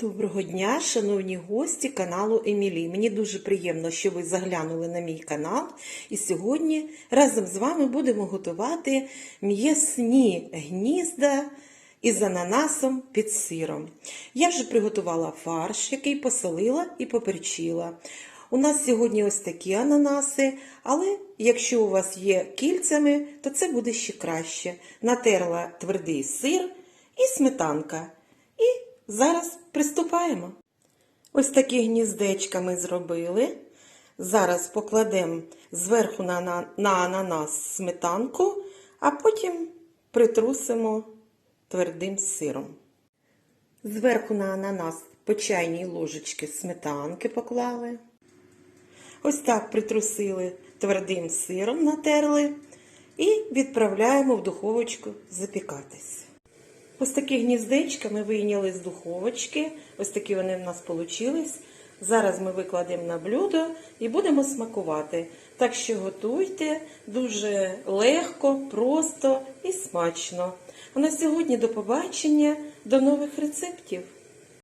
Доброго дня, шановні гості каналу Емілі. Мені дуже приємно, що ви заглянули на мій канал. І сьогодні разом з вами будемо готувати м'ясні гнізда із ананасом під сиром. Я вже приготувала фарш, який посолила і поперчила. У нас сьогодні ось такі ананаси, але якщо у вас є кільцями, то це буде ще краще. Натерла твердий сир і сметанка. Зараз приступаємо. Ось такі гніздечка ми зробили. Зараз покладемо зверху на, на, на ананас сметанку, а потім притрусимо твердим сиром. Зверху на ананас по чайній ложечки сметанки поклали. Ось так притрусили твердим сиром, натерли і відправляємо в духовочку запікатись. Ось такі гніздечка ми вийняли з духовочки. Ось такі вони в нас вийшли. Зараз ми викладемо на блюдо і будемо смакувати. Так що готуйте дуже легко, просто і смачно. А на сьогодні до побачення, до нових рецептів!